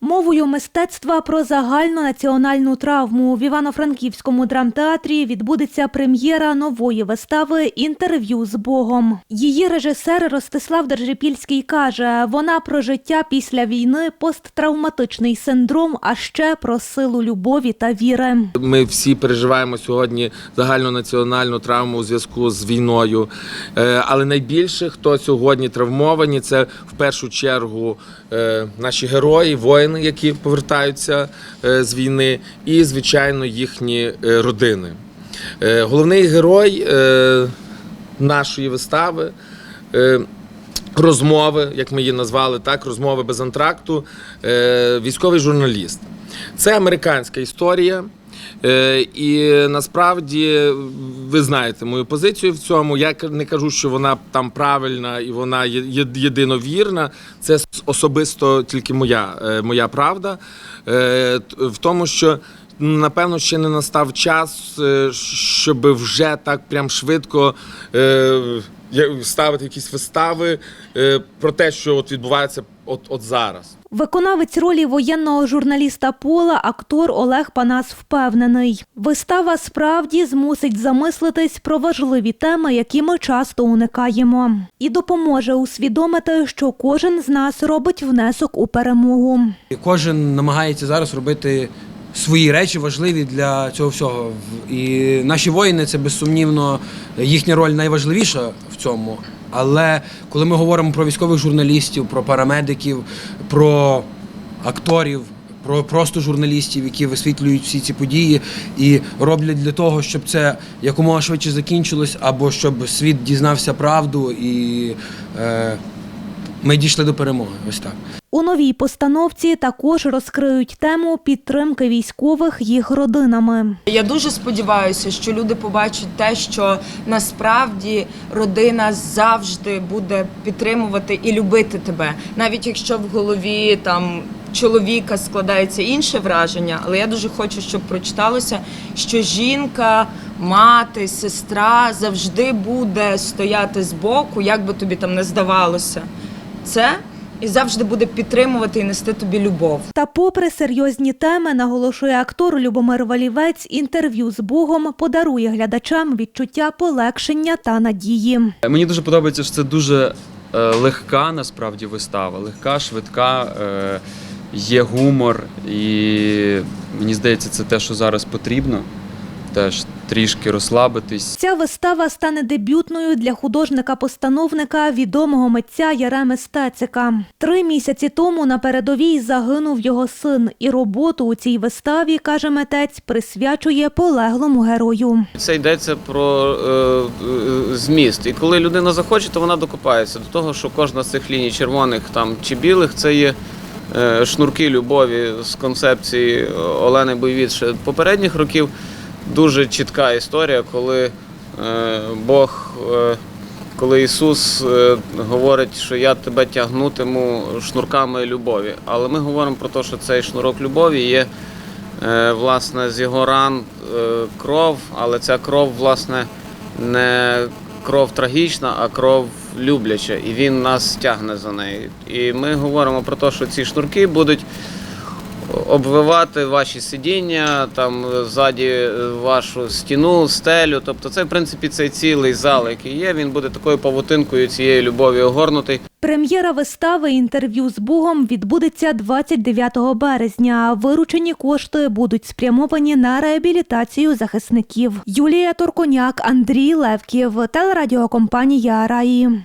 Мовою мистецтва про загальну національну травму в Івано-Франківському драмтеатрі відбудеться прем'єра нової вистави Інтерв'ю з Богом. Її режисер Ростислав Держипільський каже: вона про життя після війни, посттравматичний синдром, а ще про силу любові та віри. Ми всі переживаємо сьогодні загальнонаціональну травму у зв'язку з війною. Е, Але найбільше, хто сьогодні травмовані, це в першу чергу е, наші герої, воїни, які повертаються е, з війни, і, звичайно, їхні е, родини. Е, Головний герой нашої вистави. Розмови, як ми її назвали, так розмови без антракту. Військовий журналіст. Це американська історія. Е, І насправді ви знаєте мою позицію в цьому. Я не кажу, що вона там правильна і вона єдиновірна. Це особисто тільки моя, е, моя правда. Е, В тому, що напевно ще не настав час, щоб вже так прям швидко. Ставити якісь вистави е, про те, що от відбувається от, от зараз. Виконавець ролі воєнного журналіста Пола, актор Олег Панас впевнений. Вистава справді змусить замислитись про важливі теми, які ми часто уникаємо, і допоможе усвідомити, що кожен з нас робить внесок у перемогу. Кожен намагається зараз робити свої речі важливі для цього всього. І наші воїни це безсумнівно їхня роль найважливіша в цьому. Але коли ми говоримо про військових журналістів, про парамедиків, про акторів, про просто журналістів, які висвітлюють всі ці події і роблять для того, щоб це якомога швидше закінчилось, або щоб світ дізнався правду і е, ми дійшли до перемоги. Ось так. У новій постановці також розкриють тему підтримки військових їх родинами. Я дуже сподіваюся, що люди побачать те, що насправді родина завжди буде підтримувати і любити тебе, навіть якщо в голові там чоловіка складається інше враження. Але я дуже хочу, щоб прочиталося, що жінка, мати, сестра завжди буде стояти збоку, як би тобі там не здавалося. Це і завжди буде підтримувати і нести тобі любов. Та, попри серйозні теми, наголошує актор Любомир Валівець, інтерв'ю з Богом подарує глядачам відчуття полегшення та надії. Мені дуже подобається, що це дуже е, легка насправді вистава, легка, швидка, е, є гумор, і мені здається, це те, що зараз потрібно. Теж трішки розслабитись. Ця вистава стане дебютною для художника-постановника відомого митця Яреми Стецика. Три місяці тому на передовій загинув його син, і роботу у цій виставі, каже митець, присвячує полеглому герою. Це йдеться про е, е, зміст. І коли людина захоче, то вона докопається до того, що кожна з цих ліній червоних там чи білих це є е, шнурки любові з концепції Олени Бойвіт ще попередніх років. Дуже чітка історія, коли е, Бог, е, коли Ісус е, говорить, що я тебе тягнутиму шнурками любові. Але ми говоримо про те, що цей шнурок любові є власне з його ран кров, але ця кров, власне, не кров трагічна, а кров любляча, і він нас тягне за нею. І ми говоримо про те, що ці шнурки будуть обвивати ваші сидіння, там ззаді вашу стіну, стелю. Тобто, це в принципі цей цілий зал, який є. Він буде такою павутинкою цієї любові огорнутий. Прем'єра вистави інтерв'ю з Богом відбудеться 29 березня. Виручені кошти будуть спрямовані на реабілітацію захисників. Юлія Торконяк, Андрій Левків, телерадіокомпанія Раї.